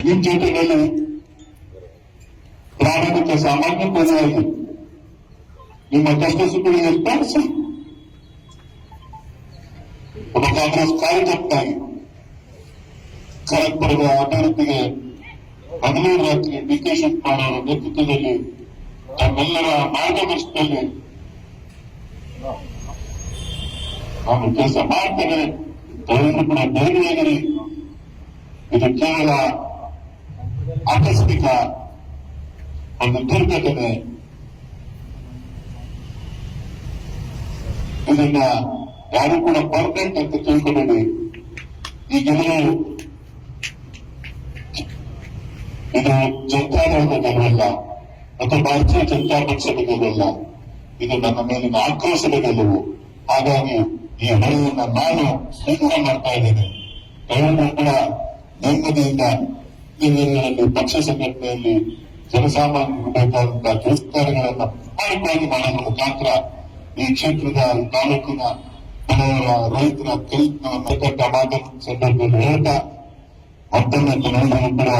ನಿಮ್ಮ ಜೊತೆಯಲ್ಲಿ ಪ್ರಾಮಾಣಿಕ ಸಾಮಾನ್ಯ ಪ್ರಜೆಯಾಗಿ ನಿಮ್ಮ ಕಷ್ಟ ಸುಖಗಳಿಗೆ ಸ್ಪರ್ಶಿ. ಒಬ್ಬ ಕಾಂಗ್ರೆಸ್ ಕಾರ್ಯಕರ್ತಾಗಿ ಕರಕ್ಪುರದ ಅಭಿವೃದ್ಧಿಗೆ ಹದಿನೈದು ರಾತ್ರಿ ಡಿ ಕೆ ಶಿವಕುಮಾರ್ ಅವರ ನೇತೃತ್ವದಲ್ಲಿ ತಮ್ಮೆಲ್ಲರ ಮಾರ್ಗದರ್ಶನದಲ್ಲಿ ನಾನು ಕೆಲಸ ಮಾಡ್ತೇನೆ. ಕೂಡ ಧೈರ್ಯ ಇದು ಕೇವಲ ಆಕಸ್ಮಿಕ ಒಂದು ದುರ್ಘಟನೆ. ಇದನ್ನ ಯಾರು ಕೂಡ ಪರ್ಮನೆಂಟ್ ಅಂತ ತಿಳ್ಕೊಬೇಡಿ. ಈಗೆಲ್ಲರೂ ಇದು ಜನತಾದಳದ ಗೆಲುವಲ್ಲ ಮತ್ತು ಭಾರತೀಯ ಜನತಾ ಪಕ್ಷದ ಗೆಲುವಲ್ಲ ಇದು ನನ್ನ ಮೇಲಿನ ಆಕ್ರೋಶದ ಗೆಲುವು ಹಾಗಾಗಿ ಈ ಹೊಳೆಯನ್ನ ನಾನು ಸ್ವೀಕಾರ ಮಾಡ್ತಾ ಇದ್ದೇನೆ. ಕೂಡ ನೆಮ್ಮದಿಯಿಂದ ದಿನಗಳಲ್ಲಿ ಪಕ್ಷ ಸಂಘಟನೆಯಲ್ಲಿ ಜನಸಾಮಾನ್ಯರು ಬೇಕಾದಂತಹ ಕೆಲಸ ಕಾರ್ಯಗಳನ್ನ ಪ್ರಾಮಾಣಿಕವಾಗಿ ಮಾಡೋದ್ರ ಮುಖಾಂತರ ಈ ಕ್ಷೇತ್ರದ ತಾಲೂಕಿನ ರೈತರ ಕೈಕಟ್ಟ ಮಾತನ್ನ ಸಂದರ್ಭದಲ್ಲಿ ಹೇಳ್ತಾ ಮತ್ತೊಮ್ಮೆ ತಮ್ಮೆಲ್ಲರಿಗೂ ಕೂಡ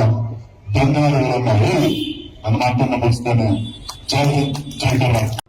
ಧನ್ಯವಾದಗಳನ್ನ ಹೇಳಿ ನನ್ನ ಮಾತನ್ನ ಮುಗಿಸ್ತೇನೆ. ಜೈ ಹಿಂದ್, ಜೈ ಕರ್ನಾಟಕ